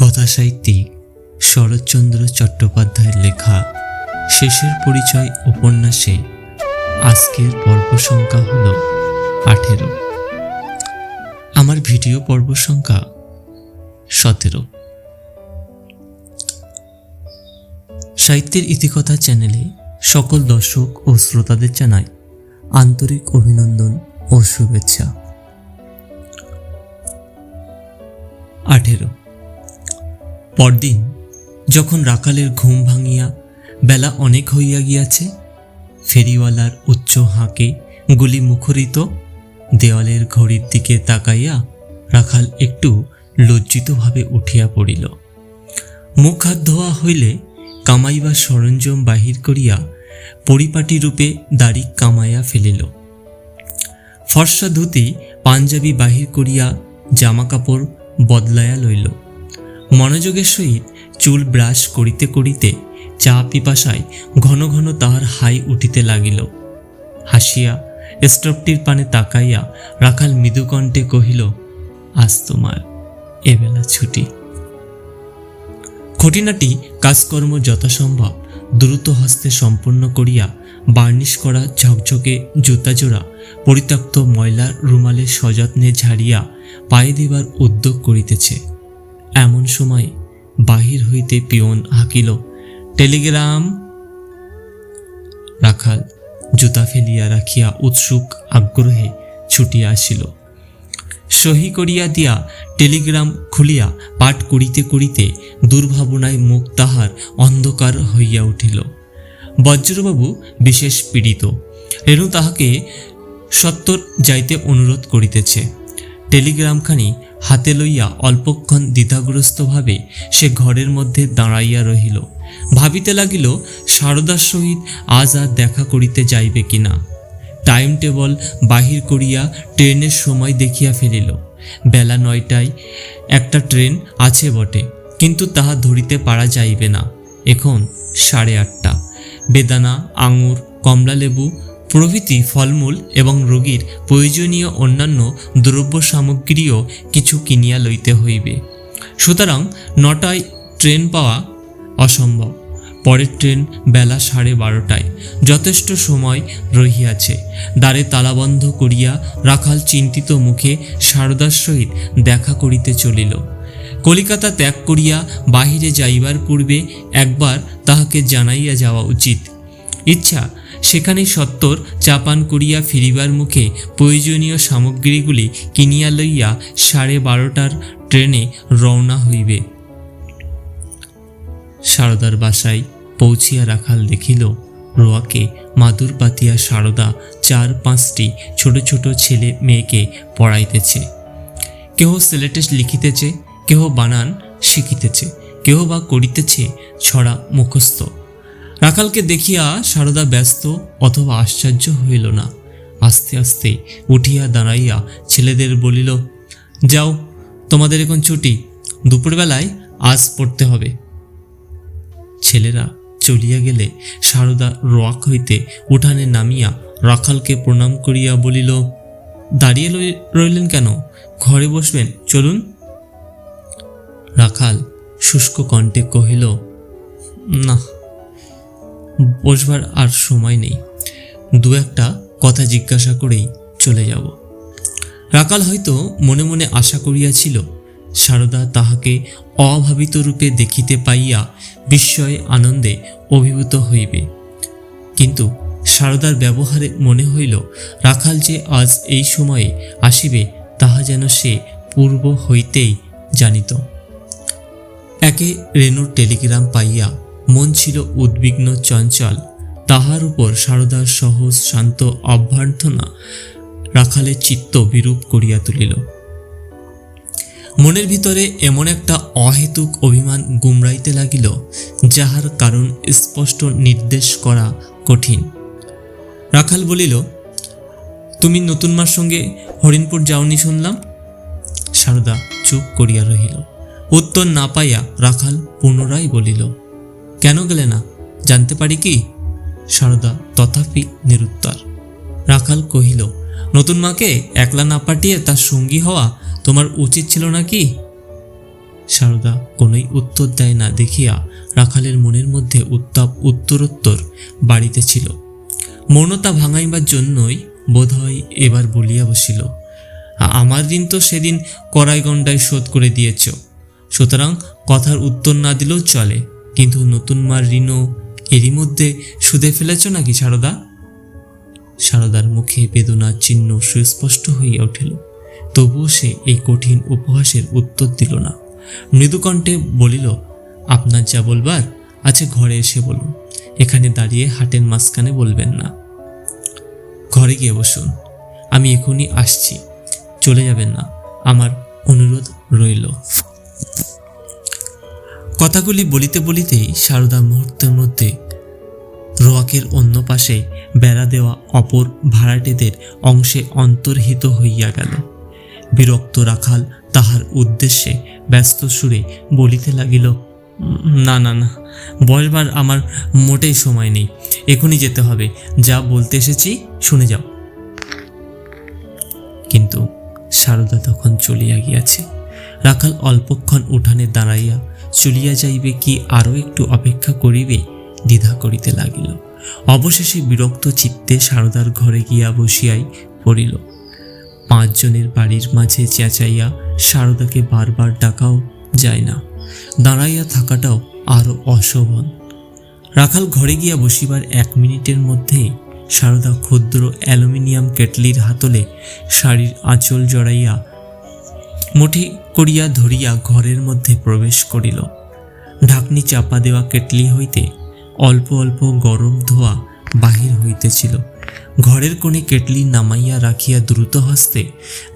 কথাসাহিত্যিক শরৎচন্দ্র চট্টোপাধ্যায়ের লেখা শেষের পরিচয় উপন্যাসে আজকের পর্ব সংখ্যা হল আঠেরো। আমার ভিডিও পর্ব সংখ্যা সতেরো। সাহিত্যের ইতিকথা চ্যানেলে সকল দর্শক ও শ্রোতাদের জানাই আন্তরিক অভিনন্দন ও শুভেচ্ছা। আঠেরো। পরদিন, যখন রাকালের ঘুম ভাঙিয়া বেলা অনেক হইয়া গিয়াছে, ফেরিওয়ালার উচ্চ হাঁকে গুলি মুখরিত দেওয়ালের ঘড়ির দিকে তাকাইয়া রাখাল একটু লজ্জিতভাবে উঠিয়া পড়িল। মুখ হাত ধোয়া হইলে কামাইবার সরঞ্জাম বাহির করিয়া পরিপাটি রূপে দাড়ি কামাইয়া ফেলিল। ফর্সা ধুতি পাঞ্জাবি বাহির করিয়া জামা কাপড় বদলাইয়া লইল। মনোযোগের সহিত চুল ব্রাশ করিতে করিতে চা পিপাসায় ঘন ঘন তাহার হাই উঠিতে লাগিল। হাসিয়া স্টোভটির পানে তাকাইয়া রাখাল মৃদুকণ্ঠে কহিল, আজ তোমার এবেলা ছুটি। খুঁটিনাটি কাজকর্ম যথাসম্ভব দ্রুত হস্তে সম্পন্ন করিয়া বার্নিশ করা ঝকঝকে জুতা জোড়া পরিত্যক্ত ময়লা রুমালে সযত্নে ঝাড়িয়া পায়ে দিবার উদ্যোগ করিতেছে। এমন সময় বাহির হইতে পিয়ন হাকিল। টেলিগ্রাম। রাখাল জুতা ফেলিয়া রাখিয়া উৎসুক আগ্রহে ছুটিয়া আসিল। সহি করিয়া দিয়া টেলিগ্রাম খুলিয়া পাঠ করিতে করিতে দুর্ভাবনায় মুখ তাহার অন্ধকার হইয়া উঠিল। বজ্রবাবু বিশেষ পীড়িত। রেণু তাহাকে সত্তর যাইতে অনুরোধ করিতেছে। টেলিগ্রামখানি হাতে লইয়া অল্পক্ষণ দ্বিধাগ্রস্তভাবে সে ঘরের মধ্যে দাঁড়াইয়া রহিল। ভাবিতে লাগিল, সারদার সহিত আজ আর দেখা করিতে যাইবে কিনা টাইম টেবল বাহির করিয়া ট্রেনের সময় দেখিয়া ফেলিল। বেলা নয়টায় একটা ট্রেন আছে বটে, কিন্তু তাহা ধরিতে পারা যাইবে না। এখন সাড়ে আটটা। বেদানা, আঙুর, কমলালেবু প্রভৃতি ফলমূল এবং রোগীর প্রয়োজনীয় অন্যান্য দ্রব্য সামগ্রীও কিছু কিনিয়া লইতে হইবে। সুতরাং নটায় ট্রেন পাওয়া অসম্ভব। পরের ট্রেন বেলা সাড়ে বারোটায়। যথেষ্ট সময় রহিয়াছে। দ্বারে তালাবন্ধ করিয়া রাখাল চিন্তিত মুখে সারদার সহিত দেখা করিতে চলিল। কলিকাতা ত্যাগ করিয়া বাহিরে যাইবার পূর্বে একবার তাহাকে জানাইয়া যাওয়া উচিত। ইচ্ছা সেখানে সত্তর চাপান করিয়া ফিরিবার মুখে প্রয়োজনীয় সামগ্রীগুলি কিনিয়া লইয়া সাড়ে বারোটার ট্রেনে রওনা হইবে। সারদার বাসায় পৌঁছিয়া রাখাল দেখিল, রোয়াকে মাদুর পাতিয়া সারদা চার পাঁচটি ছোট ছোট ছেলে মেয়েকে পড়াইতেছে। কেহ সিলেটে লিখিতেছে, কেহ বানান শিখিতেছে, কেহ বা করিতেছে ছড়া মুখস্থ। রাখালকে দেখিয়া সারদা ব্যস্ত অথবা আশ্চর্য হইল না। আস্তে আস্তে উঠিয়া দাঁড়াইয়া ছেলেদের বলিল, যাও, তোমাদের এখন ছুটি, দুপুরবেলায় আজ পড়তে হবে। ছেলেরা চলিয়া গেলে সারদা রোয়াক হইতে উঠানে নামিয়া রাখালকে প্রণাম করিয়া বলিল, দাঁড়িয়ে রইলেন কেন? ঘরে বসবেন, চলুন। রাখাল শুষ্ক কণ্ঠে কহিল, না বসবার আর সময় নেই। দু একটা কথা জিজ্ঞাসা করেই চলে যাব। রাকাল হয়তো মনে মনে আশা করিয়াছিল, সারদা তাহাকে অভাবিত রূপে দেখিতে পাইয়া বিস্ময়ে আনন্দে অভিভূত হইবে। কিন্তু সারদার ব্যবহারে মনে হইল, রাখাল যে আজ এই সময়ে আসিবে, তাহা যেন সে পূর্ব হইতেই জানিত। একে রেনুর টেলিগ্রাম পাইয়া মন ছিল উদ্বিগ্ন, চঞ্চল। তাহার উপর সারদার সহজ, শান্ত অভ্যর্থনা রাখালের চিত্ত বিরূপ করিয়া তুলিল। মনের ভিতরে এমন একটা অহেতুক অভিমান গুমরাইতে লাগিল, যাহার কারণ স্পষ্ট নির্দেশ করা কঠিন। রাখাল বলিল, তুমি নতুন মার সঙ্গে হরিণপুর যাওনি শুনলাম? সারদা চুপ করিয়া রহিল। উত্তর না পাইয়া রাখাল পুনরায় বলিল কেন গেলে না? জানতে পারি কি? সারদা তথাপি নিরুত্তর। রাখাল কহিল, নতুন মাকে একলা না পাঠিয়ে তার সঙ্গী হওয়া তোমার উচিত ছিল না কি সারদা কোনোই উত্তর দেয় না দেখিয়া রাখালের মনের মধ্যে উত্তাপ উত্তরোত্তর বাড়িতে ছিল। মৌনতা ভাঙাইবার জন্যই বোধহয় এবার বলিয়া বসিল আমার ঋণ তো সেদিন কড়াইগণ্ডায় শোধ করে দিয়েছ। সুতরাং কথার উত্তর না দিলেও চলে। কিন্তু নতুন মার ঋণও এরই মধ্যে সুদে ফেলেছ নাকি সারদা? সারদার মুখে বেদনার চিহ্ন সুস্পষ্ট হইয়া উঠিল তবুও সে এই কঠিন উপহাসের উত্তর দিল না। মৃদুকণ্ঠে বলিল, আপনার যা বলবার আছে ঘরে এসে বলুন। এখানে দাঁড়িয়ে হাটের মাঝখানে বলবেন না। ঘরে গিয়ে বসুন। আমি এখনই আসছি। চলে যাবেন না। আমার অনুরোধ রইল। কথাগুলি বলিতে বলিতেই সারদা মুহূর্তের মধ্যে রোয়াকের অন্য পাশে বেড়া দেওয়া অপর ভাড়াটেদের অংশে অন্তর্হিত হইয়া গেল। বিরক্ত রাখাল তাহার উদ্দেশ্যে ব্যস্ত সুরে বলিতে লাগিল, না না না বসবার আমার মোটেই সময় নেই। এখনই যেতে হবে। যা বলতে এসেছি, শুনে যাও। কিন্তু সারদা তখন চলিয়া গিয়াছে। রাখাল অল্পক্ষণ উঠানে দাঁড়াইয়া চলিয়া যাইবে কি আরও একটু অপেক্ষা করিবে? দ্বিধা করিতে লাগিল। অবশেষে বিরক্ত চিত্তে সারদার ঘরে গিয়া বসিয়াই পড়িল। পাঁচজনের বাড়ির মাঝে চেঁচাইয়া সারদাকে বারবার ডাকাও যায় না। দাঁড়াইয়া থাকাটাও আরও অশোভন। রাখাল ঘরে গিয়া বসিবার এক মিনিটের মধ্যেই সারদা ক্ষুদ্র অ্যালুমিনিয়াম কেটলির হাতলে শাড়ির আঁচল জড়াইয়া মুঠি করিয়া ধরিয়া ঘরের মধ্যে প্রবেশ করিল। ঢাকনি চাপা দেওয়া কেটলি হইতে অল্প অল্প গরম ধোয়া বাহির হইতেছিল। ঘরের কোণে কেটলি নামাইয়া রাখিয়া দ্রুত হস্তে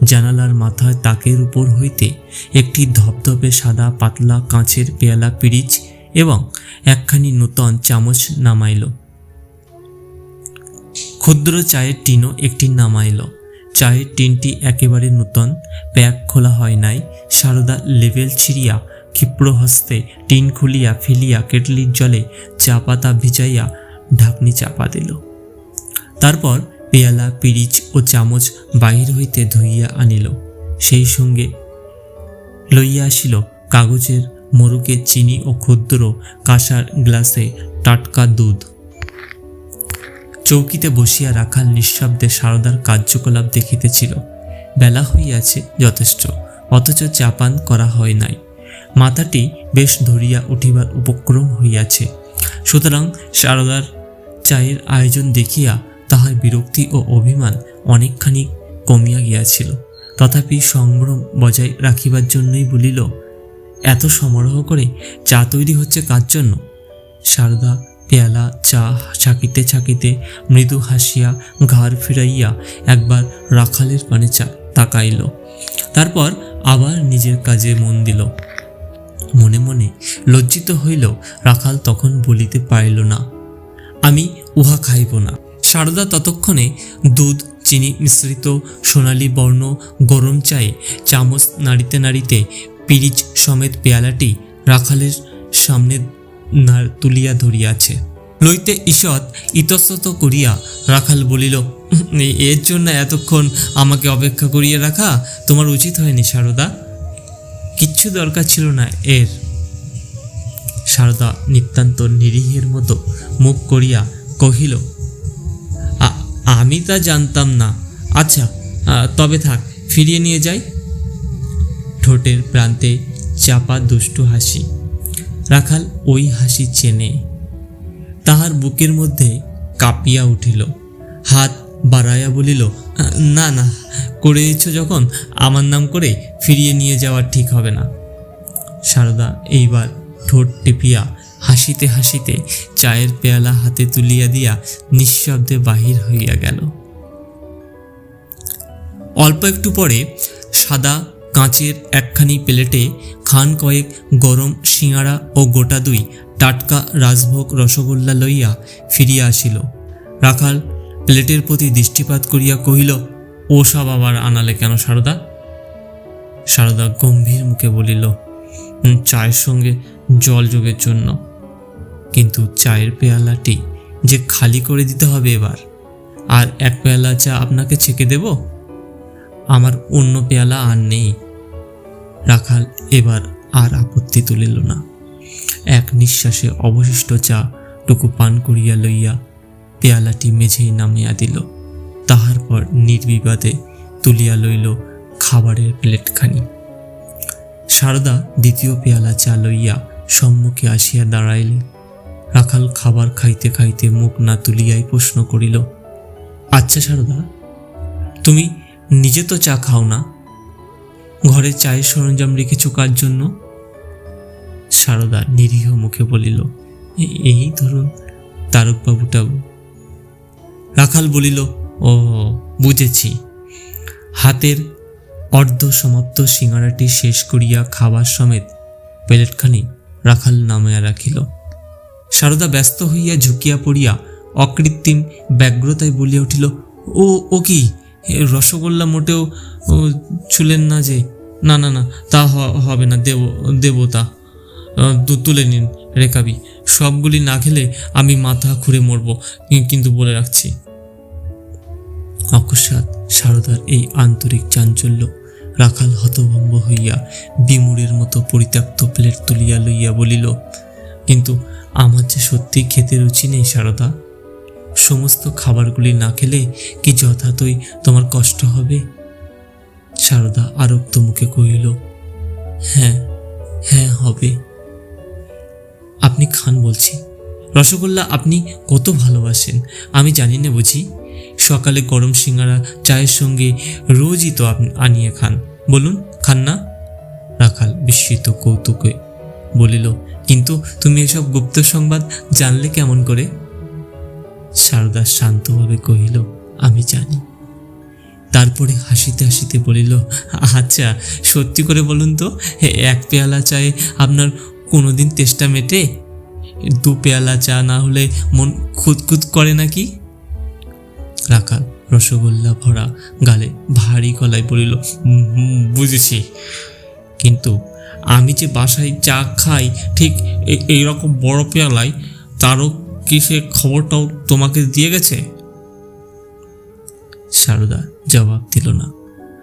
জানালার মাথায় তাকের উপর হইতে একটি ধপধপে সাদা পাতলা কাঁচের পেয়ালা পিরিচ এবং একখানি নূতন চামচ নামাইল। ক্ষুদ্র চায়ের টিনও একটি নামাইল। চায়ের টিনটি একেবারে নূতন প্যাক খোলা হয় নাই। সারদা লেভেল ছিঁড়িয়া ক্ষিপ্র হস্তে টিন খুলিয়া ফেলিয়া কেটলির জলে চা পাতা ভিজাইয়া ঢাকনি চাপা দিল। তারপর পেয়ালা, পিরিচ ও চামচ বাহির হইতে ধুইয়া আনিল। সেই সঙ্গে লইয়া আসিল কাগজের, মোরকে চিনি ও ক্ষুদ্র কাঁসার গ্লাসে টাটকা দুধ। চৌকিতে বসিয়া রাখাল নিঃশব্দে সারদার কার্যকলাপ দেখিতেছিল। বেলা হইয়াছে যথেষ্ট, অথচ চাপান করা হয় নাই। মাথাটি বেশ ধরিয়া উঠিবার উপক্রম হইয়াছে। সুতরাং সারদার চায়ের আয়োজন দেখিয়া তাহার বিরক্তি ও অভিমান অনেকখানি কমিয়া গিয়াছিল। তথাপি সংগ্রাম বজায় রাখিবার জন্যই বলিল, এত সমারোহ করে চা তৈরি হচ্ছে কার জন্য? সারদা পেয়ালা, চা ছাকিতে ছাকিতে মৃদু হাসিয়া ঘাড় ফিরাইয়া একবার রাখালের পানে চা, তাকাইল। তারপর আবার নিজের কাজে মন দিল। মনে মনে লজ্জিত হইল, রাখাল তখন বলিতে পারিল না, আমি উহা খাইব না। সারদা ততক্ষণে দুধ, চিনি মিশ্রিত সোনালি বর্ণ, গরম চায়ে চামচ নাড়িতে নাড়িতে পিরিচ সমেত পেয়ালাটি রাখালের সামনে তুলিয়া ধরিয়াছে। লইতে ঈষৎ ইতস্তত করিয়া রাখাল বলিল এর জন্য এতক্ষণ আমাকে অপেক্ষা করিয়ে রাখা তোমার উচিত হয়নি সারদা। কিচ্ছু দরকার ছিল না এর। সারদা নিতান্ত নিরীহের মতো মুখ করিয়া কহিল আমি তা জানতাম না। আচ্ছা তবে থাক, ফিরিয়ে নিয়ে যাই। ঠোঁটের প্রান্তে চাপা দুষ্টু হাসি রাখাল ওই হাসি চেনে। তাহার বুকের মধ্যে কাঁপিয়া উঠিল। হাত বাড়াইয়া বলিল "আ, না না করেছ যখন আমার নাম করে ফিরিয়ে নিয়ে যাওয়া ঠিক হবে না। সারদা এইবার ঠোঁট টিপিয়া হাসিতে হাসিতে চায়ের পেয়ালা হাতে তুলিয়া দিয়া নিঃশব্দে বাহির হইয়া গেল। অল্প একটু পরে সাদা কাঁচের একখানি প্লেটে খান কয়েক গরম সিঙাড়া ও গোটা দুই টাটকা রাজভোগ রসগোল্লা লইয়া ফিরিয়া আসিল। রাখাল প্লেটের প্রতি দৃষ্টিপাত করিয়া কহিল, ও সব আবার আনালে কেন সারদা? সারদা গম্ভীর মুখে বলিল চায়ের সঙ্গে জল যোগের জন্য। কিন্তু চায়ের পেয়ালাটি যে খালি করে দিতে হবে এবার, আর এক পেয়ালা চা আপনাকে ছেঁকে দেব? আমার অন্য পেয়ালা আর নেই। রাখাল এবার আর আপত্তি তুলিল না। এক নিঃশ্বাসে অবশিষ্ট চা টুকু পান করিয়া লইয়া পেয়ালাটি মেঝেই নামিয়া দিল। তাহার পর নির্বিবাদে তুলিয়া লইল খাবারের প্লেটখানি। সারদা দ্বিতীয় পেয়ালা চা লইয়া সম্মুখে আসিয়া দাঁড়াইলে রাখাল খাবার খাইতে খাইতে মুখ না তুলিয়াই প্রশ্ন করিল আচ্ছা সারদা, তুমি নিজে তো চা খাও না? ঘরে চায়ের সরঞ্জাম রেখেছো কার জন্য সারদা নিরীহ মুখে বলিল এই ধরুন তারকবাবুটাবু রাখাল বলিল, ও, বুঝেছি। হাতের অর্ধ সমাপ্ত সিঙ্গারাটি শেষ করিয়া খাবার সমেত প্লেটখানি রাখাল নামিয়া রাখিল। সারদা ব্যস্ত হইয়া ঝুঁকিয়া পড়িয়া অকৃত্রিম ব্যগ্রতায় বলিয়া উঠিল, ও ও কি? রসগোল্লা মোটেও ছুলেন না যে। না না না, তা হবে না, দেব, দেবতা। তুলে নিন রেকাবি সবগুলি না খেলে আমি মাথা খুঁড়ে মরব কিন্তু বলে রাখছি। অকস্মাৎ সারদার এই আন্তরিক চাঞ্চল্য রাখাল হতভম্ব হইয়া বিমুড়ের মতো পরিত্যক্ত প্লেট তুলিয়া লইয়া বলিল, কিন্তু আমার যে সত্যি খেতে রুচি নেই সারদা, সমস্ত খাবারগুলি না খেলে কি যথাতই তোমার কষ্ট হবে? সারদা আরক্ত মুখে কহিল হ্যাঁ হ্যাঁ হবে। আপনি খান বলছি। রসগোল্লা আপনি কত ভালোবাসেন, আমি জানি না বুঝি। সকালে গরম সিঙ্গারা, চায়ের সঙ্গে রোজই তো আপনি আনিয়ে খান। বলুন, খান না? রাখাল বিস্মিত কৌতুকে বলিল, কিন্তু তুমি এসব গুপ্ত সংবাদ জানলে কেমন করে? সারদা শান্তভাবে কহিল, আমি জানি। তারপরে হাসিতে হাসিতে বলিল আচ্ছা সত্যি করে বলুন তো এক পেয়ালা চায়ে আপনার কোনোদিন তেষ্টা মেটে? দু পেয়ালা চা না হলে মন খুঁতখুত করে নাকি? রাখাল রসগোল্লা ভরা গালে ভারী গলায় বলিল "হুম, হুম, বুঝেছি। কিন্তু আমি যে বাসায় চা খাই ঠিক এইরকম বড় পেয়ালায় তারও কি সে খবরটাও তোমাকে দিয়ে গেছে? সারদা জবাব দিল না।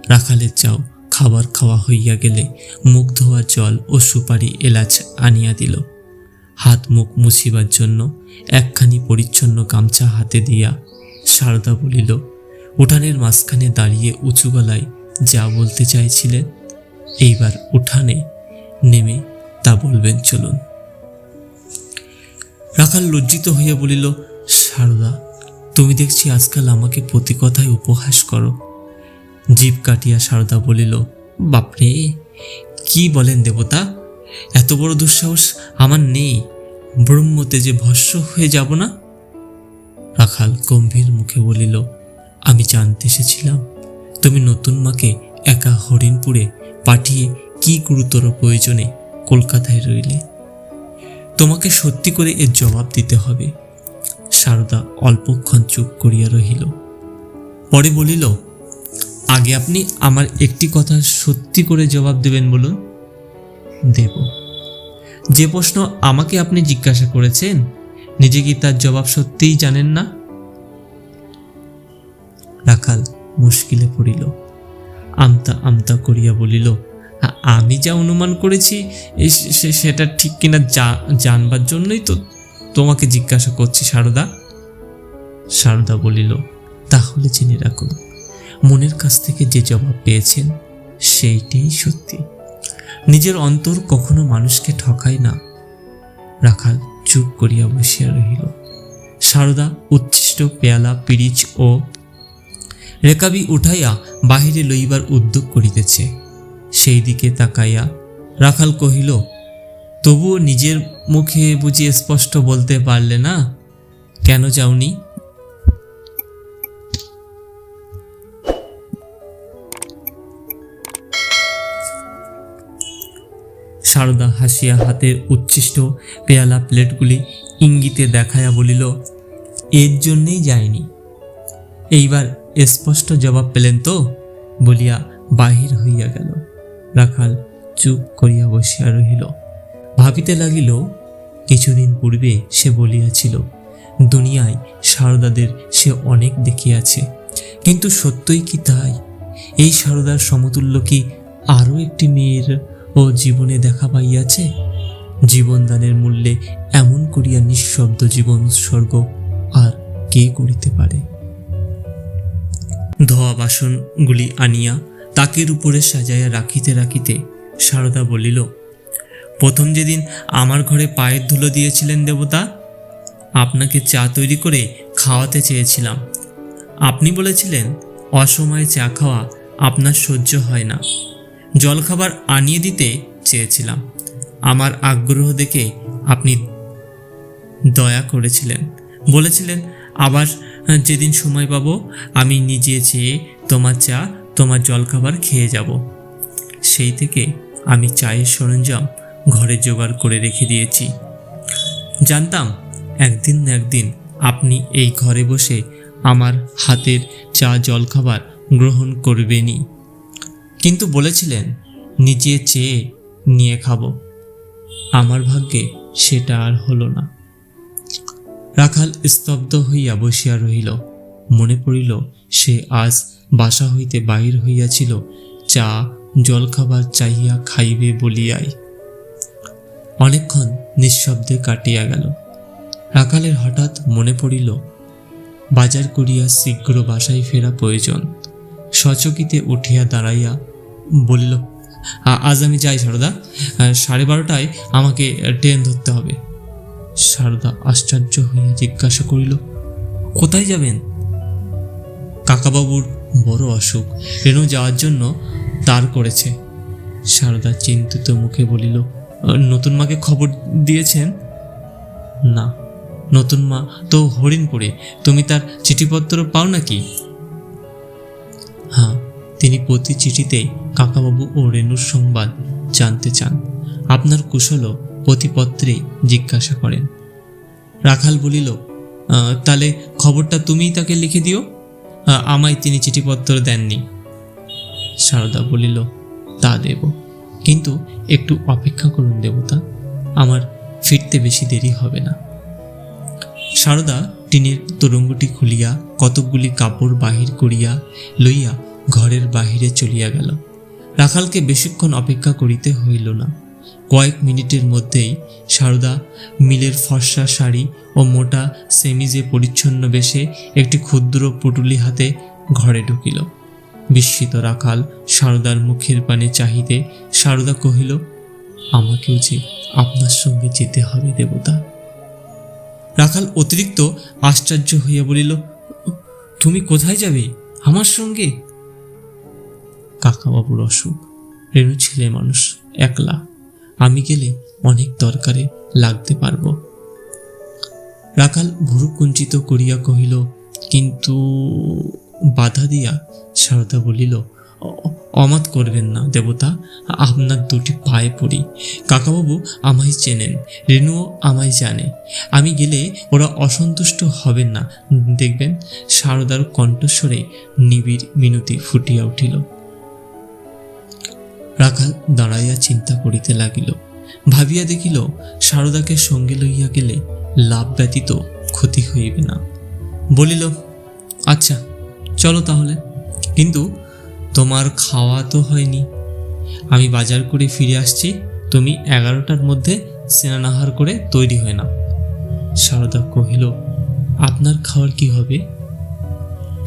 রাখালের চাও খাবার খাওয়া হইয়া গেলে মুখ ধোয়া জল ও সুপারি এলাচ আনিয়া দিল। হাত মুখ মুছিবার জন্য একখানি পরিচ্ছন্ন গামছা হাতে দিয়া সারদা বলিল, উঠানের মাঝখানে দাঁড়িয়ে উঁচু গলায় যা বলতে চাইছিলেন এইবার উঠানে নেমে তা বলবেন, চলুন। রাখাল লজ্জিত হইয়া বলিল, সারদা তুমি দেখছি আজকাল আমাকে প্রতি কথায় উপহাস করো। জীব কাটিয়া সারদা বলিল, বাপরে, কি বলেন দেবতা? এত বড় দুঃসাহস আমার নেই। ব্রহ্মতে যে ভস্য হয়ে যাব না? রাখাল গম্ভীর মুখে বলিল, আমি জানতে এসেছিলাম, তুমি নতুন মাকে একা হরিণপুরে পাঠিয়ে কি গুরুতর প্রয়োজনে কলকাতায় রইলে। তোমাকে সত্যি করে এর জবাব দিতে হবে। সারদা অল্পক্ষণ চুপ করিয়া রহিল। পরে বলিল, আগে আপনি আমার একটি কথা সত্যি করে জবাব দেবেন বলুন? দেব। যে প্রশ্ন আমাকে আপনি জিজ্ঞাসা করেছেন, নিজে কি তার জবাব সত্যিই জানেন না? রাখাল মুশকিলে পড়িল। আমতা আমতা করিয়া বলিল "আ- আমি যা অনুমান করেছি সেটা ঠিক কিনা জানবার জন্যই তো তোমাকে জিজ্ঞাসা করছি, সারদা। সারদা বলিল, তাহলে জেনে রাখুন মনের কাছ থেকে যে জবাব পেয়েছেন, সেইটাই সত্যি। নিজের অন্তর কখনো মানুষকে ঠকায় না। রাখাল চুপ করিয়া বসিয়া রহিল। সারদা উচ্ছিষ্ট পেয়ালা, পিরিচ ও রেকাবি উঠাইয়া বাহিরে লইবার উদ্যোগ করিতেছে। সেই দিকে তাকাইয়া রাখাল কহিল তবুও নিজের মুখে বুঝি স্পষ্ট বলতে পারলে না? কেন যাওনি সারদা হাসিয়া হাতের উচ্ছিষ্ট পেয়ালা প্লেটগুলি ইঙ্গিতে দেখাইয়া বলিল, এর জন্যেই যায়নি এইবার স্পষ্ট জবাব পেলেন তো? বলিয়া বাহির হইয়া গেল। রাখাল চুপ করিয়া বসিয়া রহিল। ভাবিতে লাগিল, কিছুদিন পূর্বে সে বলিয়াছিল, দুনিয়ায় সারদাদের সে অনেক দেখিয়াছে। কিন্তু সত্যই কি তাই? এই সারদার সমতুল্য কি আরও একটি মেয়ের ও জীবনে দেখা পাইয়াছে? জীবনদানের মূল্যে এমন করিয়া নিঃশব্দ জীবন উৎসর্গ আর কে করিতে পারে? ধোয়া বাসনগুলি আনিয়া তাকের উপরে সাজাইয়া রাখিতে রাখিতে সারদা বলিল প্রথম যেদিন আমার ঘরে পায়ের ধুলো দিয়েছিলেন দেবতা, আপনাকে চা তৈরি করে খাওয়াতে চেয়েছিলাম। আপনি বলেছিলেন, অসময়ে চা খাওয়া আপনার সহ্য হয় না। জলখাবার আনিয়ে দিতে চেয়েছিলাম। আমার আগ্রহ দেখে আপনি দয়া করেছিলেন। বলেছিলেন, আবার যেদিন সময় পাবো, আমি নিজে চেয়ে তোমার চা, তোমার জলখাবার খেয়ে যাব। সেই থেকে আমি চায়ের সরঞ্জাম ঘরে জোগাড় করে রেখে দিয়েছি। জানতাম একদিন না একদিন আপনি এই ঘরে বসে আমার হাতের চা জলখাবার গ্রহণ করবেনই। কিন্তু বলেছিলেন, নিজে চেয়ে নিয়ে খাব। আমার ভাগ্যে সেটা আর হলো না। রাখাল স্তব্ধ হইয়া বসিয়া রহিল। মনে পড়িল, সে আজ বাসা হইতে বাহির হইয়াছিল, চা জলখাবার চাহিয়া খাইবে বলিয়াই। অনেকক্ষণ নিঃশব্দে কাটিয়া গেল। রাখালের হঠাৎ মনে পড়িল বাজার করিয়া শীঘ্র বাসায় ফেরা প্রয়োজন। সচকিতে উঠিয়া দাঁড়াইয়া বলিল আজ আমি যাই সারদা। সাড়ে বারোটায় আমাকে ট্রেন ধরতে হবে। সারদা আশ্চর্য হইয়া জিজ্ঞাসা করিল কোথায় যাবেন? কাকাবাবুর বড় অসুখ। রেণু যাওয়ার জন্য তার করেছে। সারদা চিন্তিত মুখে বলিল "আহ, নতুন মাকে খবর দিয়েছেন? না। নতুন মা তো হরিণপুরে। তুমি তার চিঠিপত্র পাও নাকি? হ্যাঁ তিনি প্রতি চিঠিতেই কাকাবাবু ও রেণুর সংবাদ জানতে চান। আপনার কুশলও প্রতিপত্রে জিজ্ঞাসা করেন। রাখাল বলিল তাহলে খবরটা তুমিই তাকে লিখে দিও? আমায় তিনি চিঠিপত্র দেননি। সারদা বলিল, তা দেব। কিন্তু একটু অপেক্ষা করুন দেবতা, আমার ফিরতে বেশি দেরি হবে না। সারদা টিনের তরঙ্গটি খুলিয়া কতকগুলি কাপড় বাহির করিয়া লইয়া ঘরের বাহিরে চলিয়া গেল। রাখালকে বেশিক্ষণ অপেক্ষা করিতে হইল না। কয়েক মিনিটের মধ্যেই সারদা মিলের ফর্সা শাড়ি ও মোটা সেমিজে পরিচ্ছন্ন বেশে একটি ক্ষুদ্র পুটুলি হাতে ঘরে ঢুকিল। বিস্মিত রাখাল সারদার মুখের পানে চাহিতে, সারদা কহিল, আমাকেও যে আপনার সঙ্গে যেতে হবে, দেবতা। রাখাল অতিরিক্ত আশ্চর্য হইয়া বলিল, তুমি কোথায় যাবে? আমার সঙ্গে? কাকাবাবুর অসুখ। রেণু ছেলে মানুষ, একলা। আমি গেলে অনেক দরকারে লাগতে পারব। রাখাল ভুরু কুঞ্চিত করিয়া কহিল, কিন্তু বাধা দিয়া সারদা বলিল "অ- অমাত করবেন না, দেবতা, আপনার দুটি পায়ে পড়ি। কাকাবাবু আমায় চেনেন, রেণুও আমায় জানে। আমি গেলে ওরা অসন্তুষ্ট হবেন না। দেখবেন সারদার কণ্ঠস্বরে নিবিড় মিনতি ফুটিয়া উঠিল। রাখাল দাঁড়াইয়া চিন্তা করিতে লাগিল। ভাবিয়া দেখিল, সারদাকে সঙ্গে লইয়া গেলে লাভ ব্যতীত ক্ষতি হইবে না। বলিল আচ্ছা চলো তাহলে। কিন্তু তোমার খাওয়া তো হয়নি। আমি বাজার করে ফিরে আসছি। তুমি এগারোটার মধ্যে স্নানাহার করে তৈরি হয় না সারদা কহিল, আপনার খাওয়ার কি হবে?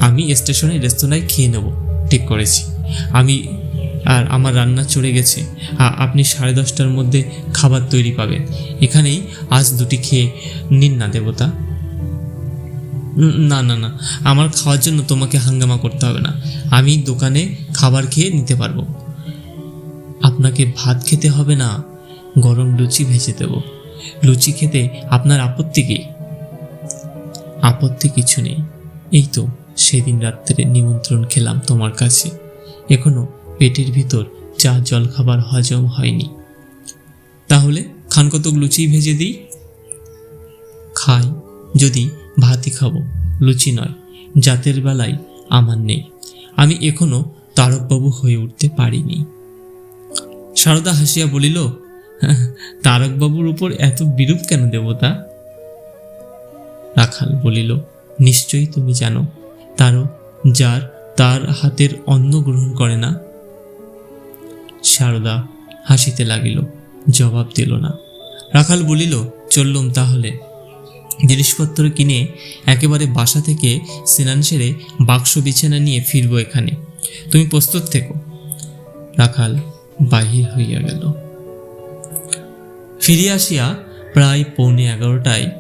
আমি স্টেশনে রেস্তোরাঁয় খেয়ে নেব, ঠিক করেছি। আমি আর আমার রান্না চড়ে গেছে। আপনি সাড়ে দশটার মধ্যে খাবার তৈরি পাবেন। এখানেই আজ দুটি খেয়ে নিন না, দেবতা। না না না। আমার খাওয়ার জন্য তোমাকে হাঙ্গামা করতে হবে না। আমি দোকানে খাবার খেয়ে নিতে পারব। আপনাকে ভাত খেতে হবে না। গরম লুচি ভেজে দেব। লুচি খেতে আপনার আপত্তি কি? আপত্তি কিছু নেই। এই তো সেদিন রাত্রে নিমন্ত্রণ খেলাম তোমার কাছে। এখনও পেটের ভিতর চা জল খাবার হজম হয়নি। তাহলে খান কতক লুচি ভেজে দিই? খাই। যদি ভাতই খাব, লুচি নয়, জাতের বেলায় আমার নেই। আমি এখনও তারকবাবু হয়ে উঠতে পারিনি। সারদা হাসিয়া বলিল তারকবাবুর উপর এত বিরূপ কেন দেবতা? রাখাল বলিল, নিশ্চয়ই তুমি জানো, তারও যার তার হাতের অন্ন গ্রহণ করে না? সারদা হাসিতে লাগিল, জবাব দিল না। রাখাল বলিল, চললুম তাহলে। জিনিসপত্র কিনে একেবারে বাসা থেকে স্নান সেরে বাক্স বিছানা নিয়ে ফিরবো এখানে। তুমি প্রস্তুত থেকো। রাখাল বাহির হইয়া গেল। ফিরে আসিয়া প্রায় পৌনে এগারোটায়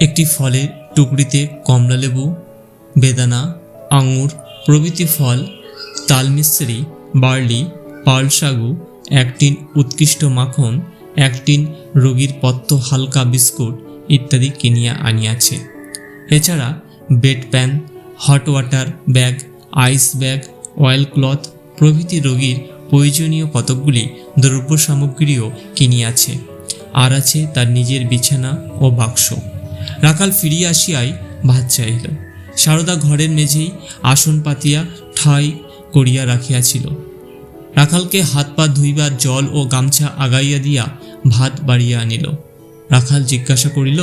একটি ফলের টুকরিতে কমলালেবু বেদানা, আঙুর, প্রভৃতি ফল তালমিস্ত্রি বার্লি, পার্ল সাগু, এক উৎকৃষ্ট মাখন, এক টিন রোগীর পত্ত হালকা বিস্কুট ইত্যাদি কিনিয়া আনিয়াছে। এছাড়া bed pan, hot water bag, ice bag, oil cloth প্রভৃতি রোগীর প্রয়োজনীয় কতকগুলি দ্রব্য সামগ্রীও কিনিয়াছে। আর আছে তার নিজের বিছানা ও বাক্স। রাখাল ফিরিয়া আসিয়াই ভাত চাইল সারদা ঘরের মেঝেই আসন পাতিয়া ঠাই করিয়া রাখিয়াছিল। রাখালকে হাত পা ধুইবার জল ও গামছা আগাইয়া দিয়া ভাত বাড়িয়া আনিল। রাখাল জিজ্ঞাসা করিল,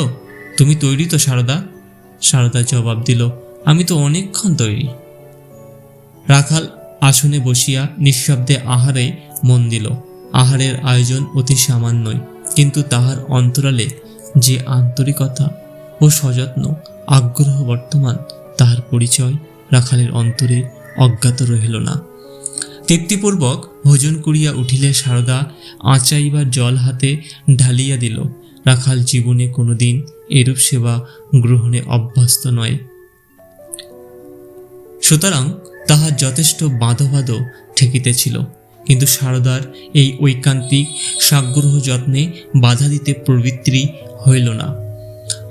তুমি তৈরি তো সারদা? সারদা জবাব দিল, আমি তো অনেকক্ষণ তৈরি। রাখাল আসনে বসিয়া নিঃশব্দে আহারে মন দিল। আহারের আয়োজন অতি সামান্যই, কিন্তু তাহার অন্তরালে যে আন্তরিকতা ও সযত্ন, আগ্রহ বর্তমান, তাহার পরিচয় রাখালের অন্তরে অজ্ঞাত রহিল না। তৃপ্তিপূর্বক ভোজন করিয়া উঠিলে সারদা আঁচাইবার জল হাতে ঢালিয়া দিল। রাখাল জীবনে কোনোদিন এরূপ সেবা গ্রহণে অভ্যস্ত নয়। সুতরাং তাহার যথেষ্ট বাঁধো বাঁধো ঠেকিতেছিল, কিন্তু সারদার এই ঐকান্তিক সাগ্রহ যত্নে বাধা দিতে প্রবৃত্তি হইল না।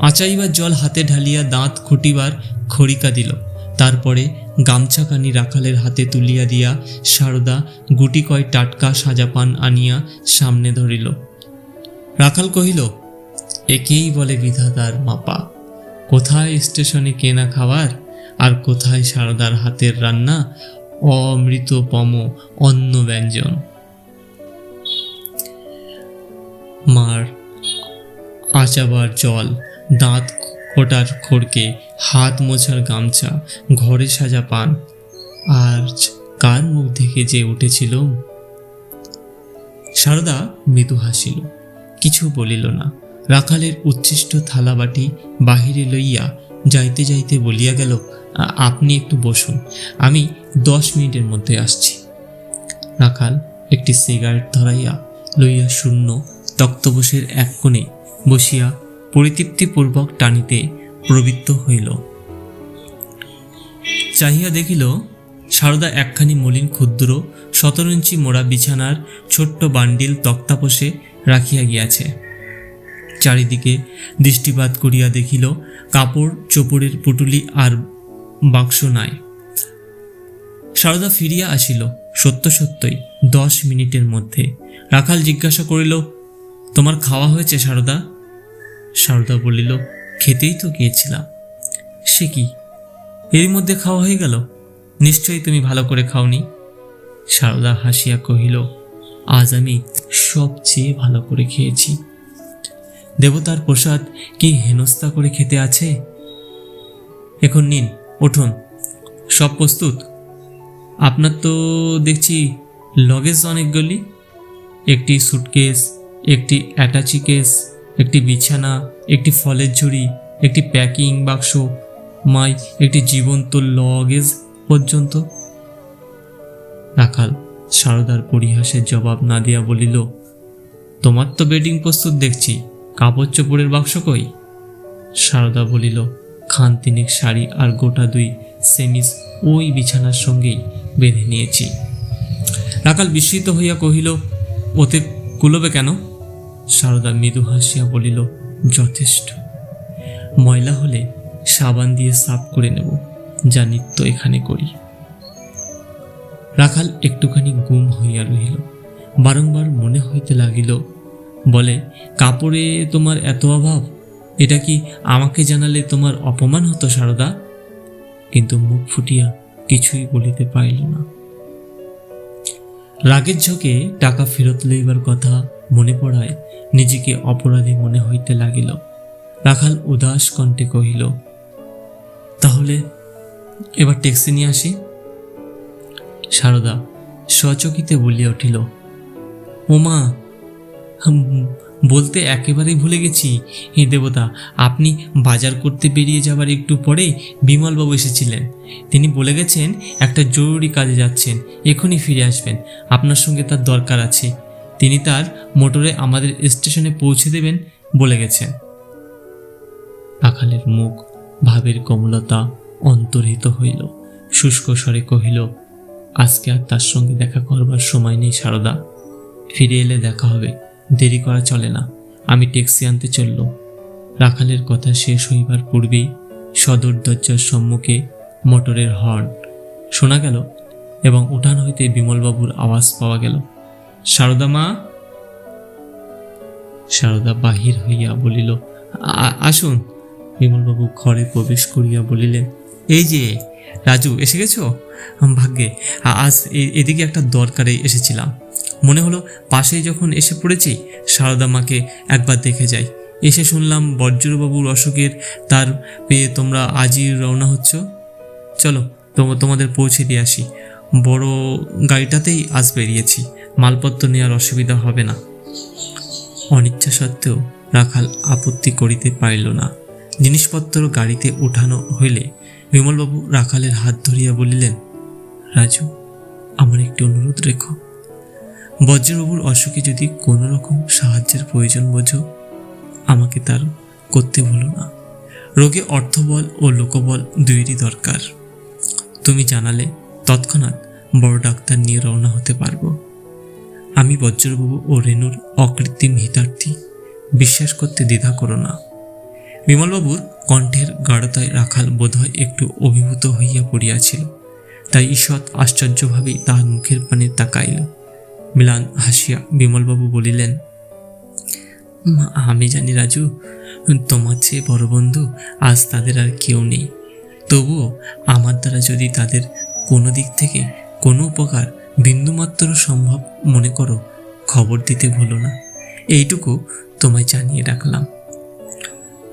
আচাইবার জল হাতে ঢালিয়া দাঁত খুঁটিবার খড়িকা দিল, তারপরে গামছাখানি রাখালের হাতে তুলিয়া দিয়া সারদা গুটি কয় টাটকা সাজা পান আনিয়া সামনে ধরিল। রাখাল কহিল একেই বলে বিধাতার মাপা। কোথায় স্টেশনে কেনা খাবার আর কোথায় সারদার হাতের রান্না? অমৃতপম অন্ন ব্যঞ্জন। মার আচাবার জল, দাঁত কোটার খড়কে হাত মোছার গামছা, ঘরে সাজা পান। আর কার মুখ দেখে যে উঠেছিল? সারদা মৃদু হাসিল, কিছু বলিল না। রাখালের উচ্ছিষ্ট থালাবাটি বাহিরে লইয়া যাইতে যাইতে বলিয়া গেল আপনি একটু বসুন, আমি দশ মিনিটের মধ্যে আসছি। রাখাল একটি সিগারেট ধরাইয়া লইয়া শূন্য তক্তবসের এক কোণে বসিয়া পরিতৃপ্তিপূর্বক টানিতে প্রবৃত্ত হইল। চাহিয়া দেখিল, সারদা একখানি মলিন ক্ষুদ্র সতেরো ইঞ্চি মোড়া বিছানার ছোট্ট বান্ডিল তক্তাপোষে রাখিয়া গিয়াছে। চারিদিকে দৃষ্টিপাত করিয়া দেখিল, কাপড়, চোপড়ের পুটুলি আর বাক্স নাই। সারদা ফিরিয়া আসিল, সত্য সত্যই দশ মিনিটের মধ্যে। রাখাল জিজ্ঞাসা করিল, তোমার খাওয়া হয়েছে সারদা? সারদা বলিল, খেতেই তো গিয়েছিলাম। সে কি? এরই মধ্যে খাওয়া হয়ে গেল? নিশ্চয়ই তুমি ভালো করে খাওনি? সারদা হাসিয়া কহিল, আজ আমি সবচেয়ে ভালো করে খেয়েছি। দেবতার প্রসাদ কি হেনস্থা করে খেতে আছে? এখন নিন, উঠুন। সব প্রস্তুত? আপনার তো দেখছি লগেজ অনেকগুলি একটি সুটকেস একটি অ্যাটাচি কেস একটি বিছানা, একটি ফলের ঝুড়ি, একটি প্যাকিং বাক্স মাই, একটি জীবন্ত লগেজ পর্যন্ত। রাখাল সারদার পরিহাসের জবাব না দিয়া বলিল, তোমার তো বেডিং প্রস্তুত দেখছি। কাপড় চোপড়ের বাক্স কই? সারদা বলিল খান শাড়ি আর গোটা দুই সেমিস ওই বিছানার সঙ্গেই বেঁধে নিয়েছি। রাখাল বিস্মিত হইয়া কহিল, ওতে কুলবে কেন? সারদা মৃদু হাসিয়া বলিল, যথেষ্ট। ময়লা হলে সাবান দিয়ে সাফ করে নেব, যা নিত্য এখানে করি। রাখাল একটুখানি গুম হইয়া রহিল। বারংবার মনে হইতে লাগিল বলে কাপড়ে তোমার এত অভাব এটা কি আমাকে জানালে তোমার অপমান হতো সারদা? কিন্তু মুখ ফুটিয়া কিছুই বলিতে পারিল না। রাগের ঝোঁকে টাকা ফেরত লইবার কথা মনে পড়ায় নিজেকে অপরাধী মনে হইতে লাগিল। রাখাল উদাস কণ্ঠে কহিল তাহলে এবার ট্যাক্সি নিয়ে আসি? সারদা স্বচকিতে বলিয়া উঠিল ও মা হুম, বলতে একেবারেই ভুলে গেছি। হে দেবতা, আপনি বাজার করতে বেরিয়ে যাবার একটু পরে বিমলবাবু এসেছিলেন। তিনি বলে গেছেন, একটা জরুরি কাজে যাচ্ছেন, এখনই ফিরে আসবেন। আপনার সঙ্গে তার দরকার আছে। তিনি তার মোটরে আমাদের স্টেশনে পৌঁছে দেবেন বলে গেছেন। রাখালের মুখ, ভাবের কমলতা অন্তর্হিত হইল। শুষ্ক স্বরে কহিল, আজকে আর তার সঙ্গে দেখা করবার সময় নেই সারদা। ফিরে এলে দেখা হবে। দেরি করা চলে না। আমি ট্যাক্সি আনতে চলল। রাখালের কথা শেষ হইবার পূর্বেই সদর দরজার সম্মুখে মোটরের হর্ন শোনা গেল এবং উঠান হইতে বিমলবাবুর আওয়াজ পাওয়া গেল, সারদা মা! সারদা বাহির হইয়া বলিল, "আ- আসুন। বিমলবাবু ঘরে প্রবেশ করিয়া বলিলেন, এই যে, রাজু, এসে গেছো? ভাগ্যে আজ এদিকে একটা দরকারে এসেছিলাম। মনে হলো, পাশেই যখন এসে পড়েছি সারদা মাকে একবার দেখে যাই। এসে শুনলাম, বজ্রবাবুর অসুখের তার পেয়ে তোমরা আজই রওনা হচ্ছ। চলো, তোম- তোমাদের পৌঁছে দিয়ে আসি। বড় গাড়িটাতেই আজ বেরিয়েছি। মালপত্র নেওয়ার অসুবিধা হবে না। অনিচ্ছা সত্ত্বেও রাখাল আপত্তি করিতে পারিল না। জিনিসপত্র গাড়িতে উঠানো হইলে বিমলবাবু রাখালের হাত ধরিয়া বলিলেন, রাজু, আমার একটি অনুরোধ রেখো। বজ্রবাবুর অসুখে যদি কোনো রকম সাহায্যের প্রয়োজন বোঝো, আমাকে তার করতে ভুলো না। রোগে অর্থবল ও লোকবল দুইটি দরকার। তুমি জানালে তৎক্ষণাৎ বড় ডাক্তার নিয়ে রওনা হতে পারব। আমি বজ্রবাবু ও রেনুর অকৃত্রিম হিতার্থী বিশ্বাস করতে দ্বিধা করো না। বিমলবাবুর কণ্ঠের গাঢ়তায় রাখাল বোধহয় একটু অভিভূত হইয়া পড়িয়াছিল। তাই ঈষৎ আশ্চর্যভাবেই তাহার মুখের পানে তাকাইল। মিলান হাসিয়া বিমলবাবু বলিলেন "মা, আমি জানি রাজু তোমার চেয়ে বড় বন্ধু আজ তাদের আর কেউ নেই। তবুও আমার দ্বারা যদি তাদের কোনো দিক থেকে কোনো উপকার বিন্দুমাত্র সম্ভব মনে করো খবর দিতে ভুলো না। এইটুকু তোমায় জানিয়ে রাখলাম।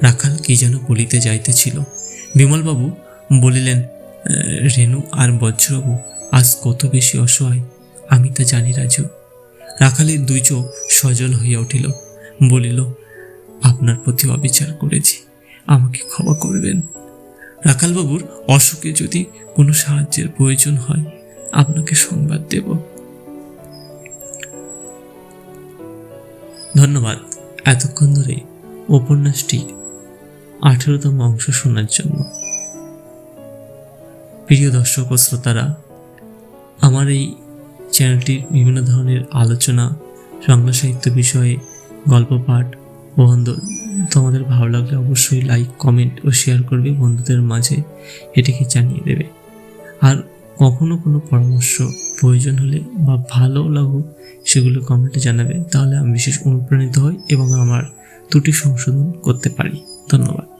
রাখাল কি যেন বলিতে যাইতেছিল। বিমলবাবু বলিলেন "আহ, রেণু আর বজ্রবাবু আজ কত বেশি অসহায় আমি তা জানি, রাজু। রাখালের দুই চোখ সজল হইয়া উঠিল। বলিল, আপনার প্রতি অবিচার করেছি, আমাকে ক্ষমা করবেন। রাখালবাবুর অসুখে যদি কোনো সাহায্যের প্রয়োজন হয়, আপনাকে সংবাদ দেব। ধন্যবাদ। এতক্ষণ ধরে উপন্যাসটি আঠেরোতম অংশ শোনার জন্য। প্রিয় দর্শক ও শ্রোতারা, আমার এই চ্যানেলটির বিভিন্ন ধরনের আলোচনা বাংলা সাহিত্য বিষয়ে, গল্প পাঠ প্রবন্ধ তোমাদের ভালো লাগলে অবশ্যই লাইক কমেন্ট ও শেয়ার করবে বন্ধুদের মাঝে, এটিকে জানিয়ে দেবে। আর কখনো কোনো পরামর্শ প্রয়োজন হলে বা ভালো লাগুক, সেগুলো কমেন্টে জানাবে। তাহলে আমি বিশেষ অনুপ্রাণিত হই এবং আমার ত্রুটি সংশোধন করতে পারি। ধন্যবাদ।